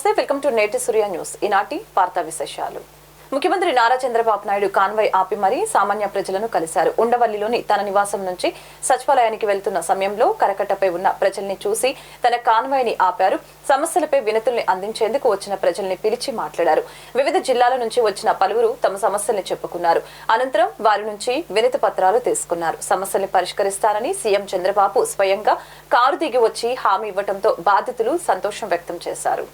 నమస్తే welcome to నేటి సూర్య news. ఈనాటి వార్తా విశేషాలు. ముఖ్యమంత్రి నారా చంద్రబాబు నాయుడు కాన్వాయ్ ఆపి మరీ సామాన్య ప్రజలను కలిశారు. ఉండవల్లిలోని తన నివాసం నుంచి సచివాలయానికి వెళ్తున్న సమయంలో కరకట్టపై ఉన్న ప్రజల్ని చూసి తన కాన్వాయ్ని ఆపారు. సమస్యలపై వినతుల్ని అందించేందుకు వచ్చిన ప్రజల్ని పిలిచి మాట్లాడారు. వివిధ జిల్లాల నుంచి వచ్చిన పలువురు తమ సమస్యల్ని చెప్పుకున్నారు. అనంతరం వారి నుంచి వినతి పత్రాలు తీసుకున్నారు. సమస్యల్ని పరిష్కరిస్తారని సీఎం చంద్రబాబు స్వయంగా కారు దిగి వచ్చి హామీ ఇవ్వడంతో బాధితులు సంతోషం వ్యక్తం చేశారు.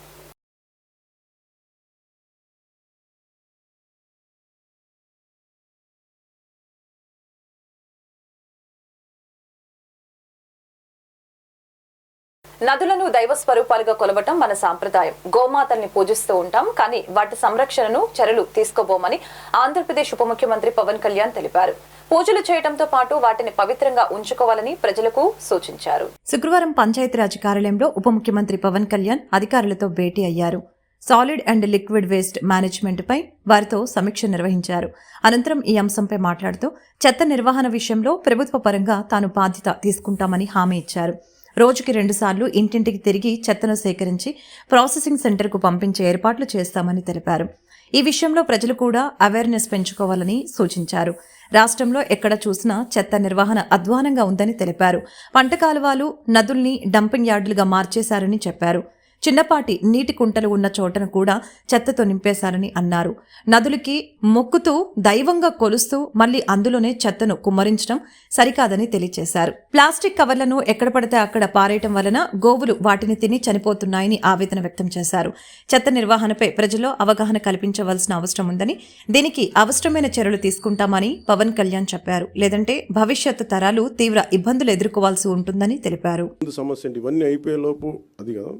నదులను దైవ స్వరూపాలుగా కొలవటం మన సాంప్రదాయం. గోమాతల్ని పూజిస్తూ ఉంటాం కానీ వాటి సంరక్షణను చర్యలు తీసుకోబోమని ఆంధ్రప్రదేశ్ ఉప ముఖ్యమంత్రి పవన్ కళ్యాణ్ తెలిపారు. పూజలు చేయడంతో పాటు వాటిని పవిత్రంగా ఉంచుకోవాలని ప్రజలకు సూచించారు. శుక్రవారం పంచాయతీరాజ్ కార్యాలయంలో ఉప ముఖ్యమంత్రి పవన్ కళ్యాణ్ అధికారులతో భేటీ అయ్యారు. Solid and liquid waste management పై వారితో సమీక్ష నిర్వహించారు. అనంతరం ఈ అంశంపై మాట్లాడుతూ చెత్త నిర్వహణ విషయంలో ప్రభుత్వ పరంగా తాను బాధ్యత తీసుకుంటామని హామీ ఇచ్చారు. రోజుకి రెండుసార్లు ఇంటింటికి తిరిగి చెత్తను సేకరించి ప్రాసెసింగ్ సెంటర్కు పంపించే ఏర్పాట్లు చేస్తామని తెలిపారు. ఈ విషయంలో ప్రజలు కూడా అవేర్నెస్ పెంచుకోవాలని సూచించారు. రాష్ట్రంలో ఎక్కడ చూసినా చెత్త నిర్వహణ అధ్వానంగా ఉందని తెలిపారు. పంట కాలువలు నదుల్ని డంపింగ్ యార్డులుగా మార్చేశారని చెప్పారు. చిన్నపాటి నీటి కుంటలు ఉన్న చోటను కూడా చెత్తతో నింపేశారని అన్నారు. నదులకి మొక్కుతూ దైవంగా కొలుస్తూ మళ్ళీ అందులోనే చెత్తను కుమ్మరించడం సరికాదని తెలియజేశారు ప్లాస్టిక్ కవర్లను ఎక్కడ పడితే అక్కడ పారేయటం వలన గోవులు వాటిని తిని చనిపోతున్నాయని ఆవేదన వ్యక్తం చేశారు. చెత్త నిర్వహణపై ప్రజల్లో అవగాహన కల్పించవలసిన అవసరం ఉందని దీనికి అవసరమైన చర్యలు తీసుకుంటామని పవన్ కళ్యాణ్ చెప్పారు. లేదంటే భవిష్యత్తు తరాలు తీవ్ర ఇబ్బందులు ఎదుర్కోవాల్సి ఉంటుందని తెలిపారు. సమస్య ఇవన్నీ అయిపోయే లోపు అది కదా.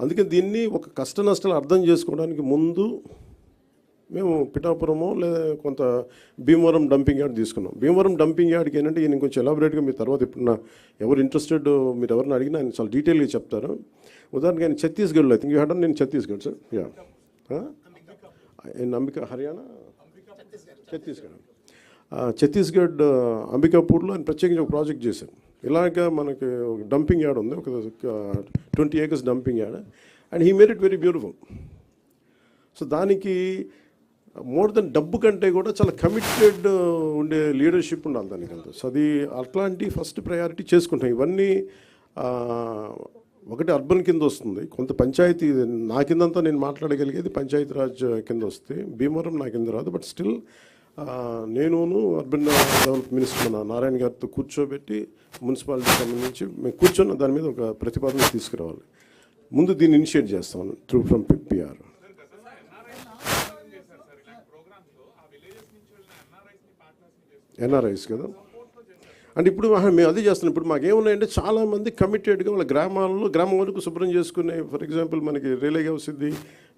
అందుకే దీన్ని ఒక కష్ట నష్టాలు అర్థం చేసుకోవడానికి ముందు మేము పిఠాపురము లేదా కొంత భీమవరం డంపింగ్ యార్డ్ తీసుకున్నాం. భీమవరం డంపింగ్ యార్డ్కి ఏంటంటే ఈయన కొంచెం ఎలాబరేట్గా మీ తర్వాత ఇప్పుడు నా ఎవరు ఇంట్రెస్టెడ్ మీరు ఎవరిని అడిగినా ఆయన చాలా డీటెయిల్గా చెప్తారు. ఉదాహరణకి ఆయన ఛత్తీస్గఢ్లో ఐ థింక్ యూ హ్యాడ్ నేను ఛత్తీస్గఢ్ సార్. యా. అంబికా హర్యానా? ఛత్తీస్గఢ్. ఛత్తీస్గఢ్. అంబికాపూర్లో ఆయన ప్రత్యేకించి ఒక ప్రాజెక్ట్ చేశారు. ఇలాగ మనకి ఒక డంపింగ్ యాడ్ ఉంది ఒక twenty acres dumping yard. And he made it very beautiful. So దానికి మోర్ దెన్ డబ్బు కంటే కూడా చాలా కమిటెడ్ ఉండే లీడర్షిప్ ఉండాలి దానికి అంతా. సో అది అట్లాంటి ఫస్ట్ ప్రయారిటీ చేసుకుంటాం. ఇవన్నీ ఒకటి అర్బన్ కింద వస్తుంది. కొంత పంచాయతీ నా కిందంతా నేను మాట్లాడగలిగేది పంచాయతీ రాజ్ కింద వస్తే భీమవరం నా కింద రాదు బట్ స్టిల్ నేనును అర్బన్ డెవలప్ మినిస్టర్ మన నారాయణ గారితో కూర్చోబెట్టి మున్సిపాలిటీ సంబంధించి మేము కూర్చున్న దాని మీద ఒక ప్రతిపాదన తీసుకురావాలి. ముందు దీన్ని ఇనిషియేట్ చేస్తాను త్రూ ఫ్రమ్ పిఆర్. ఎన్ఆర్ఐస్ కదా? అంటే ఇప్పుడు మేము అదే చేస్తున్నాం. ఇప్పుడు మాకేమున్నాయంటే చాలామంది కమిటెడ్గా వాళ్ళ గ్రామాల్లో గ్రామం వరకు శుభ్రం చేసుకునే ఫర్ ఎగ్జాంపుల్ మనకి రిలే వస్తుంది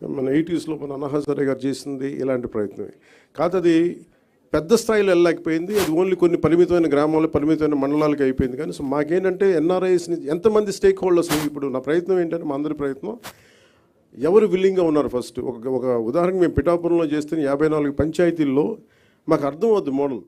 మన ఎయిటీస్లో మన అన్నహాసరే గారు చేసింది ఇలాంటి ప్రయత్నమే. కాదు అది పెద్ద స్థాయిలో వెళ్ళలేకపోయింది. అది ఓన్లీ కొన్ని పరిమితమైన గ్రామాల్లో పరిమితమైన మండలాలకు అయిపోయింది. కానీ సో మాకేంటంటే ఎన్ఆర్ఐస్ని ఎంతమంది స్టేక్ హోల్డర్స్ ఇప్పుడు నా ప్రయత్నం ఏంటంటే మా అందరి ప్రయత్నం ఎవరు విల్లింగ్గా ఉన్నారు ఫస్ట్ ఒక ఒక ఉదాహరణకు మేము పిఠాపురంలో చేస్తున్న యాభై నాలుగు పంచాయతీల్లో మాకు అర్థం అవుద్ది మోడల్.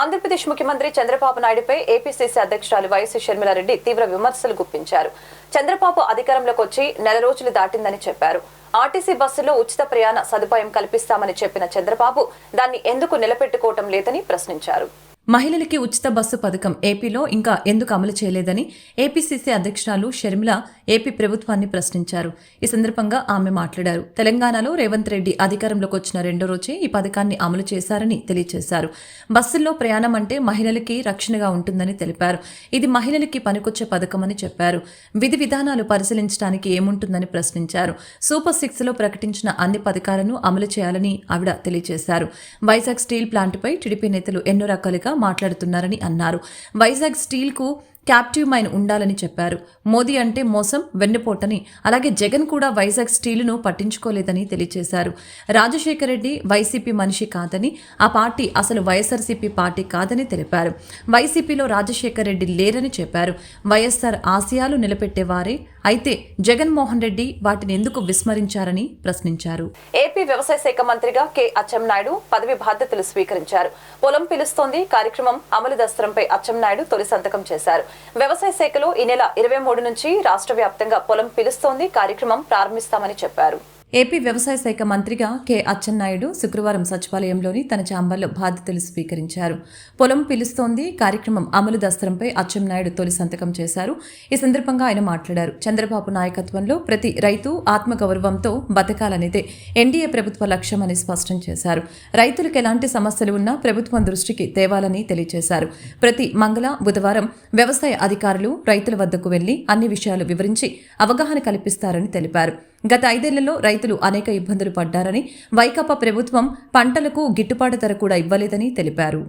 ఆంధ్రప్రదేశ్ ముఖ్యమంత్రి చంద్రబాబు నాయుడుపై ఏపీసీసీ అధ్యక్షురాలు వైఎస్ షర్మిలారెడ్డి తీవ్ర విమర్శలు గుప్పించారు. చంద్రబాబు అధికారంలోకి వచ్చి నెల రోజులు దాటిందని చెప్పారు. ఆర్టీసీ బస్సులో ఉచిత ప్రయాణ సదుపాయం కల్పిస్తామని చెప్పిన చంద్రబాబు దాన్ని ఎందుకు నిలబెట్టుకోవటం లేదని ప్రశ్నించారు. మహిళలకి ఉచిత బస్సు పథకం ఏపీలో ఇంకా ఎందుకు అమలు చేయలేదని ఏపీసీసీ అధ్యక్షురాలు షర్మిల ఏపీ ప్రభుత్వాన్ని ప్రశ్నించారు. ఈ సందర్భంగా ఆమె మాట్లాడారు. తెలంగాణలో రేవంత్ రెడ్డి అధికారంలోకి వచ్చిన రెండో రోజే ఈ పథకాన్ని అమలు చేశారని తెలియజేశారు బస్సుల్లో ప్రయాణం అంటే మహిళలకి రక్షణగా ఉంటుందని తెలిపారు. ఇది మహిళలకి పనికొచ్చే పథకమని చెప్పారు. విధి విధానాలు పరిశీలించడానికి ఏముంటుందని ప్రశ్నించారు. సూపర్ సిక్స్లో ప్రకటించిన అన్ని పథకాలను అమలు చేయాలని ఆవిడ తెలియజేశారు వైజాగ్ స్టీల్ ప్లాంట్పై టీడీపీ నేతలు ఎన్నో రకాలుగా మాట్లాడుతున్నారని అన్నారు. వైజాగ్ స్టీల్కు క్యాప్టివ్ మైన్ ఉండాలని చెప్పారు. మోదీ అంటే మోసం వెన్నుపోటని. అలాగే జగన్ కూడా వైజాగ్ స్టీలును పట్టించుకోలేదని తెలియజేశారు రాజశేఖర రెడ్డి వైసీపీ మనిషి కాదని ఆ పార్టీ అసలు వైఎస్ఆర్సీపీ పార్టీ కాదని తెలిపారు. వైసీపీలో రాజశేఖర రెడ్డి లేరని చెప్పారు. వైఎస్ఆర్ ఆశయాలు నిలబెట్టేవారే. అయితే జగన్మోహన్ రెడ్డి వాటిని ఎందుకు విస్మరించారని ప్రశ్నించారు. ఏపీ వ్యవసాయ శాఖ మంత్రిగా కె అచ్చెన్నాయుడు పదవి బాధ్యతలు స్వీకరించారు. పొలం పిలుస్తోంది. కార్యక్రమం అమలు దస్త్రంపై అచ్చెన్నాయుడు తొలి సంతకం చేశారు. వ్యవసాయ శాఖలో ఈ నెల ఇరవై మూడు నుంచి రాష్ట్ర వ్యాప్తంగా పొలం పిలుస్తోంది. కార్యక్రమం ప్రారంభిస్తామని చెప్పారు. ఏపీ వ్యవసాయ శాఖ మంత్రిగా కె అచ్చెన్నాయుడు శుక్రవారం సచివాలయంలోని తన ఛాంబర్లో బాధ్యతలు స్వీకరించారు. పొలం పిలుస్తోంది. కార్యక్రమం అమలు దస్త్రంపై అచ్చెన్నాయుడు తొలి సంతకం చేశారు. ఈ సందర్భంగా ఆయన మాట్లాడారు. చంద్రబాబు నాయకత్వంలో ప్రతి రైతు ఆత్మగౌరవంతో బతకాలనేదే ఎన్డీఏ ప్రభుత్వ లక్ష్యమని స్పష్టం చేశారు. రైతులకు ఎలాంటి సమస్యలు ఉన్నా ప్రభుత్వం దృష్టికి తేవాలని తెలియజేశారు. ప్రతి మంగళ బుధవారం వ్యవసాయ అధికారులు రైతుల వద్దకు వెళ్ళి అన్ని విషయాలు వివరించి అవగాహన కల్పిస్తారని తెలిపారు. గత ఐదేళ్ళలో రైతులు అనేక ఇబ్బందులు పడ్డారని వైకాపా ప్రభుత్వం పంటలకు గిట్టుబాటు ధర కూడా ఇవ్వలేదని తెలిపారు.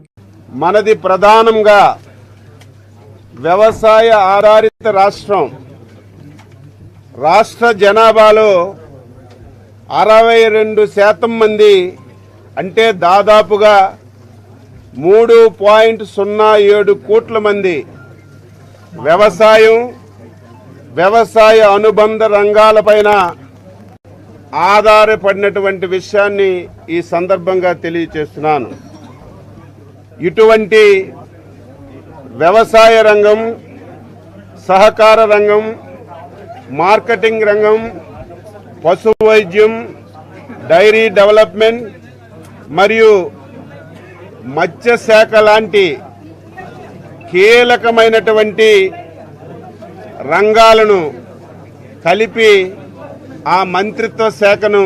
మనది ప్రధానంగా వ్యవసాయ ఆధారిత రాష్ట్రం. రాష్ట్ర జనాభాలో అరవై రెండు శాతం మంది అంటే దాదాపుగా మూడు పాయింట్ సున్నా ఏడు కోట్ల మంది వ్యవసాయం వ్యవసాయ అనుబంధ రంగాలపైన ఆధారపడినటువంటి విషయాన్ని ఈ సందర్భంగా తెలియచేస్తున్నాను. ఇటువంటి వ్యవసాయ రంగం సహకార రంగం మార్కెటింగ్ రంగం పశు వైద్యం డైరీ డెవలప్మెంట్ మరియు మత్స్యశాఖ లాంటి కీలకమైనటువంటి రంగాలను కలిపి ఆ మంత్రిత్వ శాఖను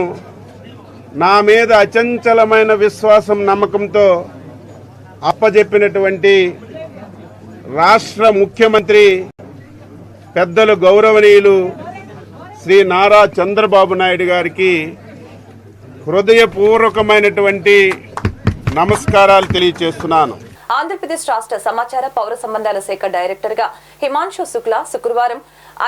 నా మీద అచంచలమైన విశ్వాసం నమ్మకంతో అప్పజెప్పినటువంటి రాష్ట్ర ముఖ్యమంత్రి పెద్దలు గౌరవనీయులు శ్రీ నారా చంద్రబాబు నాయుడు గారికి హృదయపూర్వకమైనటువంటి నమస్కారాలు తెలియచేస్తున్నాను. ఆంధ్రప్రదేశ్ రాష్ట్ర సమాచార పౌర సంబంధాల శాఖ డైరెక్టర్గా హిమాంశు శుక్లా శుక్రవారం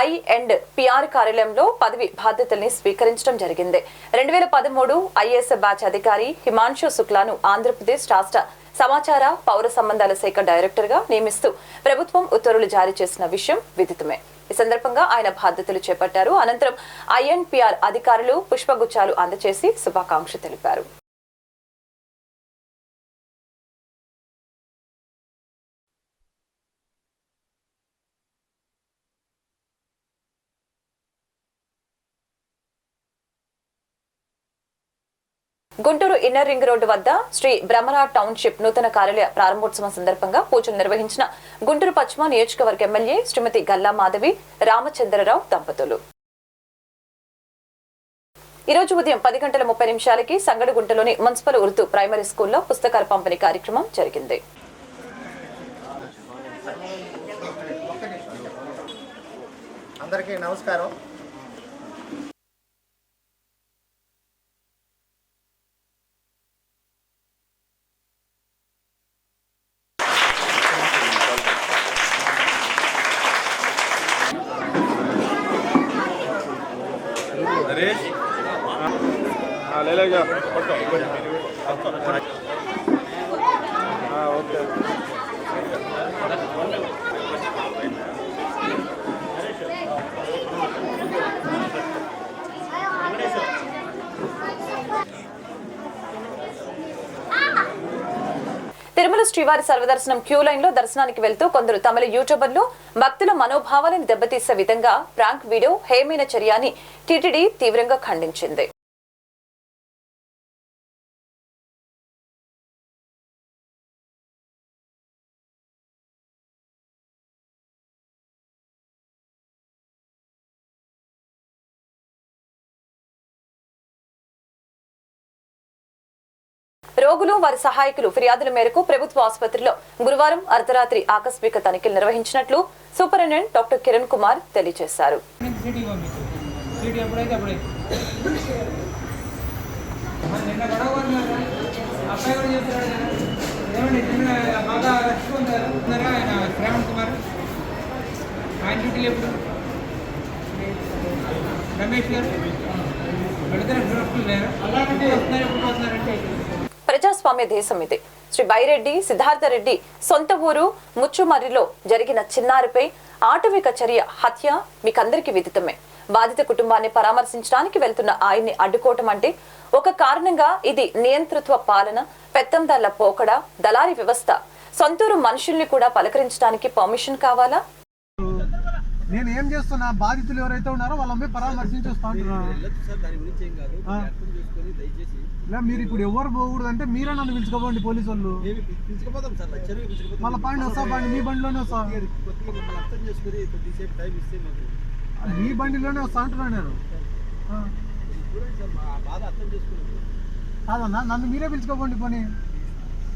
ఐ అండ్ పిఆర్ కార్యాలయంలో పదవి బాధ్యతల్ని స్వీకరించడం జరిగింది. రెండు వేల పదమూడు ఐఏఎస్ బ్యాచ్ అధికారి హిమాంశు శుక్లాను ఆంధ్రప్రదేశ్ రాష్ట్ర సమాచార పౌర సంబంధాల శాఖ డైరెక్టర్గా నియమిస్తూ ప్రభుత్వం ఉత్తర్వులు జారీ చేసిన విషయం విదితమే. ఈ సందర్భంగా ఆయన బాధ్యతలు చేపట్టారు. అనంతరం ఐఎన్పిఆర్ అధికారులు పుష్పగుచ్చాలు అందజేసి శుభాకాంక్షలు తెలిపారు. గుంటూరు ఇన్నర్ రింగ్ రోడ్డు వద్ద శ్రీ భ్రమరా టౌన్షిప్ నూతన కార్యాలయ ప్రారంభోత్సవం సందర్భంగా పూజలు నిర్వహించిన గుంటూరు పశ్చిమ నియోజకవర్గ ఎమ్మెల్యే శ్రీమతి గల్లా మాధవి రామచంద్రరావు దంపతులు. ఈ రోజు ఉదయం పది గంటల ముప్పై నిమిషాలకి సంగడిగుంటలోని మున్సిపల్ ఉర్దూ ప్రైమరీ స్కూల్లో పుస్తకాల పంపిణీ కార్యక్రమం జరిగింది. అందరికీ నమస్కారం. తిరుమల శ్రీవారి సర్వదర్శనం క్యూ లైన్లో దర్శనానికి వెళ్తూ కొందరు తమిళ యూట్యూబర్లు భక్తుల మనోభావాలను దెబ్బతీసే విధంగా ప్రాంక్ వీడియో హేమైన చర్యాన్ని టీటీడీ తీవ్రంగా ఖండించింది. రోగులు వారి సహాయకులు ఫిర్యాదుల మేరకు ప్రభుత్వ ఆసుపత్రిలో గురువారం అర్ధరాత్రి ఆకస్మిక తనిఖీలు నిర్వహించినట్లు సూపరింటెండెంట్ డాక్టర్ కిరణ్ కుమార్ తెలియజేశారు. కుమార్ ఆయన డ్యూటీలు ఎప్పుడు రమేష్ గారు పెడతారు డ్యూటీలు లేరు అలాంటి వస్తున్నారు ఎప్పుడు వస్తున్నారంటే ప్రజాస్వామ్య దేశం ఇది. శ్రీ బైరెడ్డి సిద్ధార్థ రెడ్డి సొంత ఊరు ముచ్చుమర్రిలో జరిగిన చిన్నారిపై ఆటవిక చర్య హత్య మీకందరికీ విదితమే. బాధిత కుటుంబాన్ని పరామర్శించడానికి వెళ్తున్న ఆయన్ని అడ్డుకోవటం అంటే ఒక కారణంగా ఇది నియంతృత్వ పాలన పెత్తందార్ల పోకడ దళారీ వ్యవస్థ. సొంతూరు మనుషుల్ని కూడా పలకరించడానికి పర్మిషన్ కావాలా? నేను ఏం చేస్తున్నా? బాధితులు ఎవరైతే ఉన్నారో వాళ్ళని పోయి పరామర్శించి వస్తా ఇలా మీరు ఇప్పుడు ఎవరు పోకూడదు అంటే మీరే నన్ను పిలుచుకోపోండి పోలీసు వాళ్ళు. మళ్ళీ పాండి వస్తా మీ బండిలోనే వస్తా. మీ బండిలోనే వస్తా అంటున్నా నేను. కాదన్నా నన్ను మీరే పిలుచుకోపోండి పోనీ.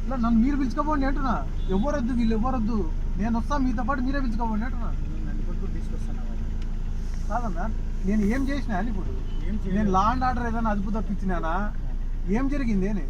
ఇలా నన్ను మీరు పిలుచుకోపోండి అంటున్నా. ఎవరొద్దు వీళ్ళు ఎవరొద్దు. నేను వస్తా మీతో పాటు మీరే పిలుచుకోపోండి అంటున్నా. కాదన్నా నేను ఏం చేసినా అని ఇప్పుడు. నేను లా అండ్ ఆర్డర్ ఏదైనా అదుపు తప్పించినానా? ఏం జరిగింది అని.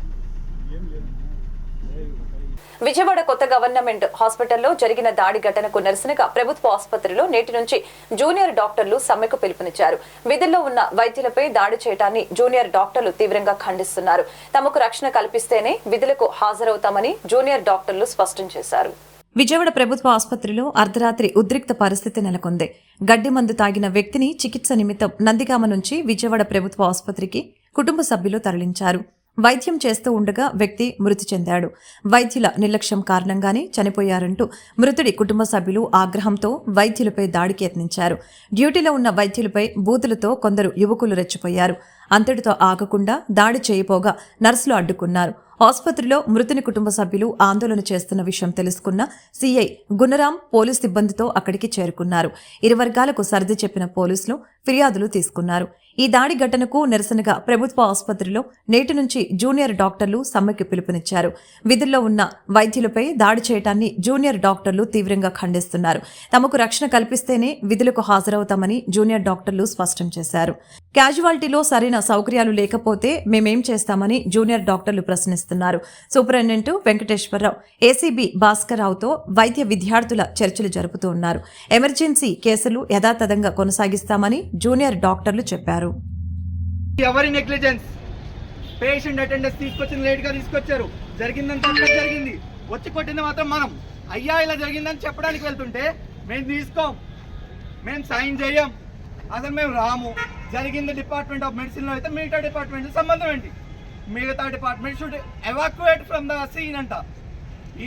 విజయవాడ కొత్త గవర్నమెంట్ హాస్పిటల్లో జరిగిన దాడి ఘటనకు నిరసనగా ప్రభుత్వ ఆసుపత్రిలో నేటి నుంచి జూనియర్ డాక్టర్లు సమ్మెకు పిలుపునిచ్చారు. విధుల్లో ఉన్న వైద్యులపై దాడి చేయడాన్ని జూనియర్ డాక్టర్లు తీవ్రంగా ఖండిస్తున్నారు. తమకు రక్షణ కల్పిస్తేనే విధులకు హాజరవుతామని జూనియర్ డాక్టర్లు స్పష్టం చేశారు. విజయవాడ ప్రభుత్వ ఆసుపత్రిలో అర్ధరాత్రి ఉద్రిక్త పరిస్థితి నెలకొంది. గడ్డి మందు తాగిన వ్యక్తిని చికిత్స నిమిత్తం నందిగామ నుంచి విజయవాడ ప్రభుత్వ ఆసుపత్రికి కుటుంబ సభ్యులు తరలించారు. వైద్యం చేస్తూ ఉండగా వ్యక్తి మృతి చెందాడు. వైద్యుల నిర్లక్ష్యం కారణంగానే చనిపోయారంటూ మృతుడి కుటుంబ సభ్యులు ఆగ్రహంతో వైద్యులపై దాడికి యత్నించారు. డ్యూటీలో ఉన్న వైద్యులపై బూతులతో కొందరు యువకులు రెచ్చిపోయారు. అంతటితో ఆగకుండా దాడి చేయపోగా నర్సులు అడ్డుకున్నారు. ఆసుపత్రిలో మృతుని కుటుంబ సభ్యులు ఆందోళన చేస్తున్న విషయం తెలుసుకున్న సీఐ గుణరాం పోలీస్ సిబ్బందితో అక్కడికి చేరుకున్నారు. ఇరు వర్గాలకు సర్ది చెప్పిన పోలీసులు ఫిర్యాదులు తీసుకున్నారు. ఈ దాడి ఘటనకు నిరసనగా ప్రభుత్వ ఆసుపత్రిలో నేటి నుంచి జూనియర్ డాక్టర్లు సమ్మెకి పిలుపునిచ్చారు. విధుల్లో ఉన్న వైద్యులపై దాడి చేయటాన్ని జూనియర్ డాక్టర్లు తీవ్రంగా ఖండిస్తున్నారు. తమకు రక్షణ కల్పిస్తేనే విధులకు హాజరవుతామని జూనియర్ డాక్టర్లు స్పష్టం చేశారు. క్యాజువాలిటీలో సరైన సౌకర్యాలు లేకపోతే మేమేం చేస్తామని జూనియర్ డాక్టర్లు ప్రశ్నిస్తున్నారు. సూపరింటెండెంట్ వెంకటేశ్వరరావు ఏసీబీ భాస్కర్రావుతో వైద్య విద్యార్థుల చర్చలు జరుపుతూ ఉన్నారు. ఎమర్జెన్సీ కేసులు యథాతథంగా కొనసాగిస్తామని జూనియర్ డాక్టర్లు చెప్పారు. ఎవరి నెగ్లిజెన్స్ పేషెంట్ అటెండెన్స్ తీసుకొచ్చిన లేట్గా తీసుకొచ్చారు. జరిగిందంతా జరిగింది. వచ్చి కొట్టింది మాత్రం మనం. అయ్యా ఇలా జరిగిందని చెప్పడానికి వెళ్తుంటే మేము తీసుకోం. మేము సైన్ చేయం. అసలు మేము రాము. జరిగింది డిపార్ట్మెంట్ ఆఫ్ మెడిసిన్లో అయితే మిగతా డిపార్ట్మెంట్ సంబంధం ఏంటి? మిగతా department should evacuate from the scene అంట.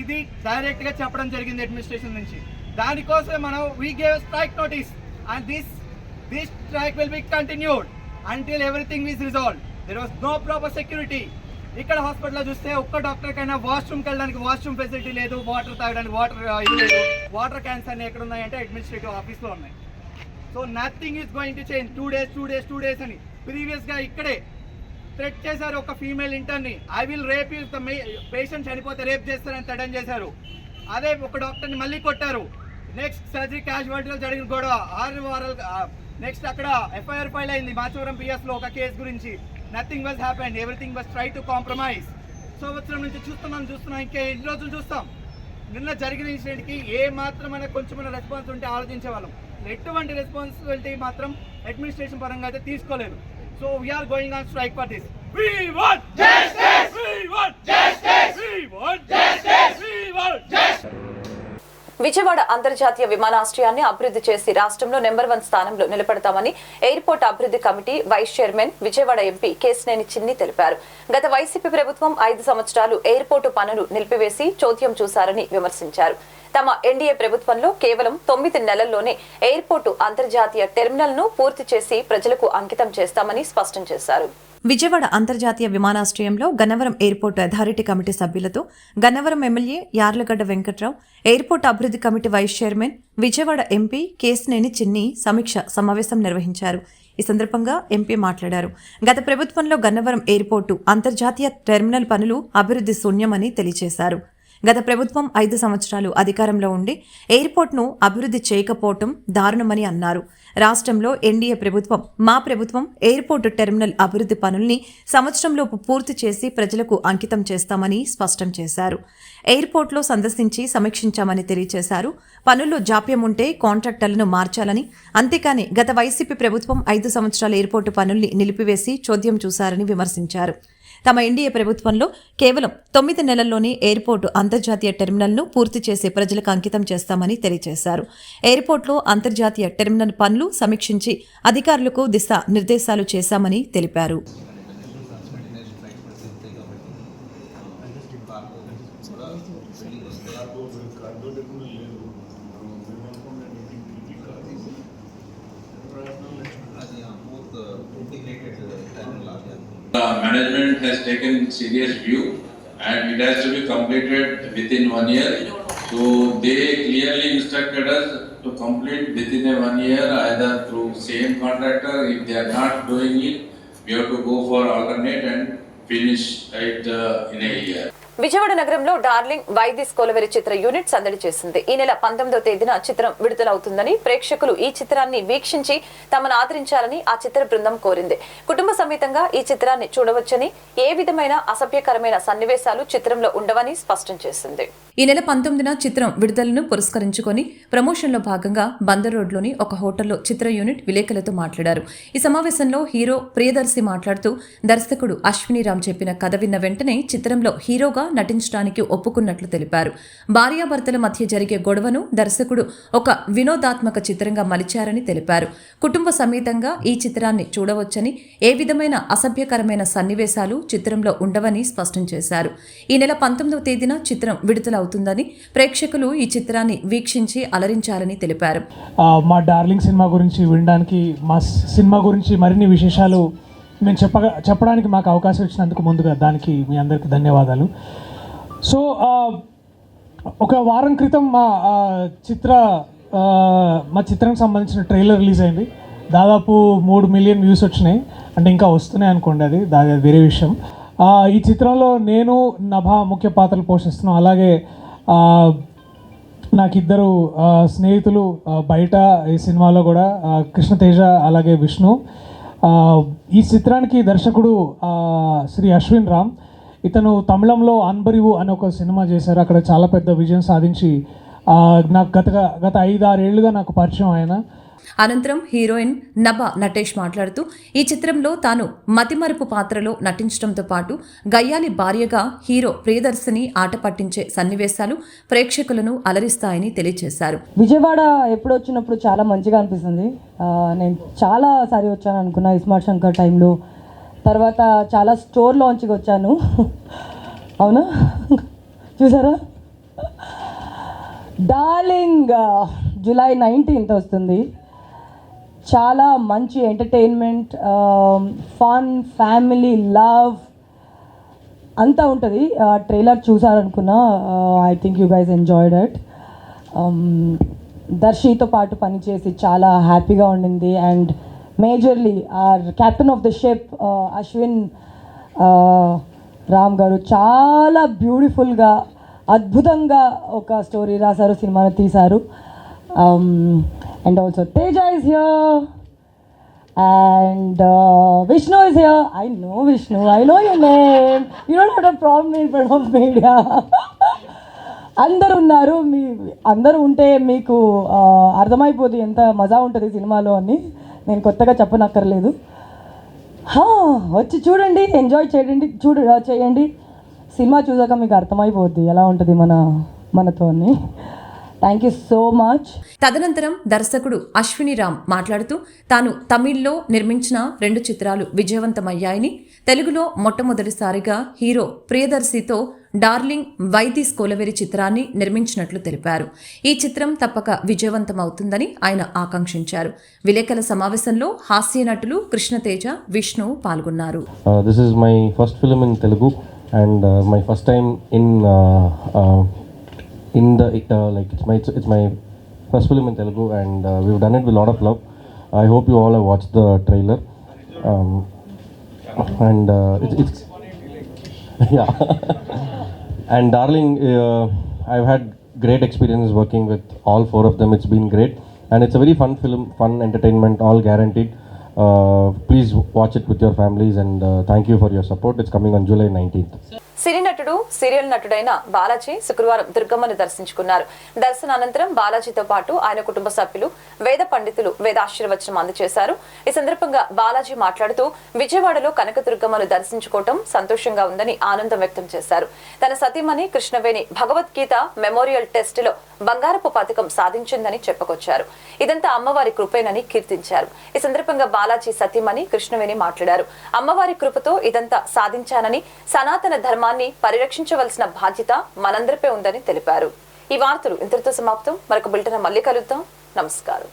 ఇది డైరెక్ట్గా చెప్పడం జరిగింది అడ్మినిస్ట్రేషన్ నుంచి. దానికోసం మనం we gave strike notice and this this strike will be continued until everything is resolve There was no proper security ఇక్కడ హాస్పిటల్లో చూస్తే ఒక్క డాక్టర్ కైనా వాష్రూమ్కి వెళ్ళడానికి వాష్రూమ్ ఫెసిలిటీ లేదు వాటర్ తాగడానికి వాటర్ ఇది లేదు. వాటర్ క్యాన్స్ అన్ని ఎక్కడ ఉన్నాయంటే అడ్మినిస్ట్రేటివ్ ఆఫీస్లో ఉన్నాయి. So nothing is going to change two days two days two days అని. ప్రీవియస్గా ఇక్కడే థ్రెట్ చేశారు ఒక female ఇంటర్ని I will rape you patient చనిపోతే రేప్ చేస్తారని థ్రెటన్ చేశారు. అదే ఒక డాక్టర్ని మళ్ళీ కొట్టారు. నెక్స్ట్ సర్జరీ క్యాజువాలిటీలో జరిగిన గొడవ. ఆరు వారాలు నెక్స్ట్ అక్కడ ఎఫ్ఐఆర్ ఫైల్ అయింది. మాచవరం పిఎస్లో ఒక కేసు గురించి. Nothing was happened everything was try to compromise సంవత్సరం నుంచి చూస్తున్నాం చూస్తున్నాం. ఇంకా ఎన్ని రోజులు చూస్తాం? నిన్న జరిగిన ఇన్సిడెంట్కి ఏ మాత్రమైన కొంచెమైనా రెస్పాన్స్ ఉంటే ఆలోచించే వాళ్ళం. ఎటువంటి రెస్పాన్సిబిలిటీ మాత్రం అడ్మినిస్ట్రేషన్ పరంగా అయితే తీసుకోలేదు. So we're going on strike for this We want justice! We want justice! We want justice! We want justice! Vijayawada అంతర్జాతీయ విమానాశ్రయాన్ని అభివృద్ధి చేసి రాష్ట్రంలో నెంబర్ వన్ స్థానంలో నిలబెడతామని ఎయిర్పోర్ట్ అభివృద్ధి committee vice chairman Vijayawada MP Kesineni Chinni తెలిపారు. గత వైసీపీ ప్రభుత్వం ఐదు సంవత్సరాలు ఎయిర్పోర్టు పనులు నిలిపివేసి చోద్యం చూశారని విమర్శించారు. తమ ఎన్డీఏ ప్రభుత్వంలో కేవలం తొమ్మిది నెలల్లోనే ఎయిర్పోర్టు అంతర్జాతీయ టెర్మినల్ను పూర్తి చేసి ప్రజలకు అంకితం చేస్తామని స్పష్టం చేశారు. విజయవాడ అంతర్జాతీయ విమానాశ్రయంలో గన్నవరం ఎయిర్పోర్టు అథారిటీ కమిటీ సభ్యులతో గన్నవరం ఎమ్మెల్యే యార్లగడ్డ వెంకట్రావు ఎయిర్పోర్టు అభివృద్ధి committee vice chairman Vijayawada MP Kesineni Chinni సమీక్ష సమావేశం నిర్వహించారు. ఈ సందర్భంగా ఎంపీ మాట్లాడారు. గత ప్రభుత్వంలో గన్నవరం ఎయిర్పోర్టు అంతర్జాతీయ టెర్మినల్ పనులు అభివృద్ధి శూన్యమని తెలియజేశారు. గత ప్రభుత్వం ఐదు సంవత్సరాలు అధికారంలో ఉండి ఎయిర్పోర్ట్ను అభివృద్ధి చేయకపోవటం దారుణమని అన్నారు. రాష్ట్రంలో ఎన్డీఏ ప్రభుత్వం మా ప్రభుత్వం ఎయిర్పోర్టు టెర్మినల్ అభివృద్ధి పనుల్ని సంవత్సరంలోపు పూర్తి చేసి ప్రజలకు అంకితం చేస్తామని స్పష్టం చేశారు. ఎయిర్పోర్ట్లో సందర్శించి సమీక్షించామని తెలియజేశారు పనుల్లో జాప్యం ఉంటే కాంట్రాక్టర్లను మార్చాలని అంతేకాని గత వైసీపీ ప్రభుత్వం ఐదు సంవత్సరాల ఎయిర్పోర్టు పనుల్ని నిలిపివేసి చోద్యం చూశారని విమర్శించారు. తమ ఎన్డీఏ ప్రభుత్వంలో కేవలం తొమ్మిది నెలల్లోనే ఎయిర్పోర్టు అంతర్జాతీయ టెర్మినల్ను పూర్తి చేసి ప్రజలకు అంకితం చేస్తామని తెలియజేశారు. ఎయిర్పోర్ట్లో అంతర్జాతీయ టెర్మినల్ పనులు సమీక్షించి అధికారులకు దిశ నిర్దేశాలు చేశామని తెలిపారు. Management has taken serious view and it has to be completed within one year. So they clearly instructed us to complete within a one year either through same contractor. If they are not doing it, we have to go for alternate and finish it uh, in a year. Vijayawada నగరంలో darling why this Kolaveri చిత్ర unit సందడి చేసింది. ఈ నెల పంతొమ్మిదో తేదీన చిత్రం విడుదలవుతుందని ప్రేక్షకులు ఈ చిత్రాన్ని వీక్షించి తమను ఆదరించాలని ఆ చిత్ర బృందం కోరింది. కుటుంబ సమేతంగా ఈ చిత్రాన్ని చూడవచ్చని ఏ విధమైన అసభ్యకరమైన సన్నివేశాలు చిత్రంలో ఉండవని స్పష్టం చేసింది. ఈ నెల పంతొమ్మిదిన చిత్రం విడుదలను పురస్కరించుకొని ప్రమోషన్లో భాగంగా బందర్ రోడ్లోని ఒక హోటల్లో చిత్ర యూనిట్ విలేకరులతో మాట్లాడారు. ఈ సమావేశంలో హీరో ప్రియదర్శి మాట్లాడుతూ దర్శకుడు అశ్వినిరామ్ చెప్పిన కథ విన్న వెంటనే చిత్రంలో హీరోగా నటించడానికి ఒప్పుకున్నట్లు తెలిపారు. భార్యాభర్తల మధ్య జరిగే గొడవను దర్శకుడు ఒక వినోదాత్మక చిత్రంగా మలిచారని తెలిపారు. కుటుంబ సమేతంగా ఈ చిత్రాన్ని చూడవచ్చని ఏ విధమైన అసభ్యకరమైన సన్నివేశాలు చిత్రంలో ఉండవని స్పష్టం చేశారు. ఈ నెల పంతొమ్మిదవ తేదీన చిత్రం విడుదల అవుతుందని ప్రేక్షకులు ఈ చిత్రాన్ని వీక్షించి అలరించారని తెలిపారు. మా డార్లింగ్ సినిమా గురించి వినడానికి మా సినిమా గురించి మరిన్ని విశేషాలు మేము చెప్పగా చెప్పడానికి మాకు అవకాశం ఇచ్చినందుకు ముందుగా దానికి మీ అందరికీ ధన్యవాదాలు. సో ఒక వారం క్రితం మా చిత్ర మా చిత్రానికి సంబంధించిన ట్రైలర్ రిలీజ్ అయింది. దాదాపు మూడు మిలియన్ వ్యూస్ వచ్చినాయి. అంటే ఇంకా వస్తున్నాయి అనుకోండి అది దాని వేరే విషయం. ఈ చిత్రంలో నేను నభా ముఖ్య పాత్రలు పోషిస్తున్నాం. అలాగే నాకిద్దరు నాకు ఇద్దరు స్నేహితులు బయట ఈ సినిమాలో కూడా కృష్ణతేజ అలాగే విష్ణు. ఈ చిత్రానికి దర్శకుడు శ్రీ అశ్విన్ రామ్. ఇతను తమిళంలో అన్బరివు అనే ఒక సినిమా చేశారు. అక్కడ చాలా పెద్ద విజయం సాధించి నాకు గత గత ఐదు ఆరేళ్ళుగా నాకు పరిచయం ఆయన. అనంతరం హీరోయిన్ నభ నటేష్ మాట్లాడుతూ ఈ చిత్రంలో తాను మతిమరుపు పాత్రలో నటించడంతో పాటు గయ్యాలి భార్యగా హీరో ప్రియదర్శిని ఆట పట్టించే సన్నివేశాలు ప్రేక్షకులను అలరిస్తాయని తెలియజేశారు. విజయవాడ ఎప్పుడు వచ్చినప్పుడు చాలా మంచిగా అనిపిస్తుంది. నేను చాలా సారి వచ్చాను అనుకున్నా ఇస్మార్ట్ శంకర్ టైంలో. తర్వాత చాలా స్టోర్ లాంచ్కి వచ్చాను. అవునా? చూసారా? డార్లింగ్ జూలై నైన్టీన్త్ వస్తుంది. చాలా మంచి ఎంటర్టైన్మెంట్ ఫన్ ఫ్యామిలీ లవ్ అంతా ఉంటుంది. Trailer చూసారనుకున్నా I think you guys enjoyed it దర్శితో పాటు పనిచేసి చాలా హ్యాపీగా ఉండింది. And majorly our captain of the ship Ashwin Ram garu చాలా బ్యూటిఫుల్గా అద్భుతంగా ఒక స్టోరీ రాశారు సినిమాను తీశారు. Um, and also Teja is here and Vishnu is here I know Vishnu I know you name you don't have problem a problem in front అందరు ఉన్నారు. మీ అందరూ ఉంటే మీకు ఆ, అర్థమైపోతుంది ఎంత మజా ఉంటుంది సినిమాలో అని. నేను కొత్తగా చెప్పనక్కర్లేదు. వచ్చి చూడండి. ఎంజాయ్ చేయండి. చూడ చేయండి. సినిమా చూసాక మీకు అర్థమైపోద్ది. ఎలా ఉంటుంది మన మనతో అని. థ్యాంక్ యూ సో మచ్ తదనంతరం దర్శకుడు అశ్విని రామ్ మాట్లాడుతూ తాను తమిళ్ళో నిర్మించిన రెండు చిత్రాలు విజయవంతమయ్యాయని తెలుగులో మొట్టమొదటిసారిగా హీరో ప్రియదర్శితో డార్లింగ్ వైదిస్ కోలవెరి చిత్రాన్ని నిర్మించినట్లు తెలిపారు. ఈ చిత్రం తప్పక విజయవంతమవుతుందని ఆయన ఆకాంక్షించారు. విలేకరుల సమావేశంలో హాస్య నటులు కృష్ణతేజ విష్ణు పాల్గొన్నారు. Is my first film in Telugu and uh, my first time in the uh, like it's my it's my first film in Telugu and uh, we've done it with a lot of love. I hope you all have watched the trailer. Um, and uh, it's, it's yeah. and darling, uh, I've had great experience working with all four of them. It's been great, and it's a very fun film, fun entertainment, all guaranteed. Uh, please watch it with your families, and uh, thank you for your support. It's coming on July 19th. Cine నటుడు serial నటుడైన Balaji శుక్రవారం దుర్గమ్మను దర్శించుకున్నారు. దర్శనానంతరం బాలాజీతో పాటు ఆయన కుటుంబ సభ్యులు వేద పండితులు వేదాశీర్వచనం అందజేశారు. ఈ సందర్భంగా బాలాజీ మాట్లాడుతూ విజయవాడలో కనక దుర్గమ్మను దర్శించుకోవటం సంతోషంగా ఉందని ఆనందం వ్యక్తం చేశారు. తన సతీమణి కృష్ణవేణి భగవద్గీత మెమోరియల్ టెస్ట్లో బంగారపు పథకం సాధించిందని చెప్పుకొచ్చారు. ఇదంతా అమ్మవారి కృపేనని కీర్తించారు. ఈ సందర్భంగా బాలాజీ సతీమణి కృష్ణవేణి మాట్లాడారు. అమ్మవారి కృపతో ఇదంతా సాధించానని సనాతన ధర్మ గ్రామాన్ని పరిరక్షించవలసిన బాధ్యత మనందరిపై ఉందని తెలిపారు. ఈ వార్తలు ఇంతటితో సమాప్తం. మరొక బులెటిన్ మళ్ళీ కలుద్దాం. నమస్కారం.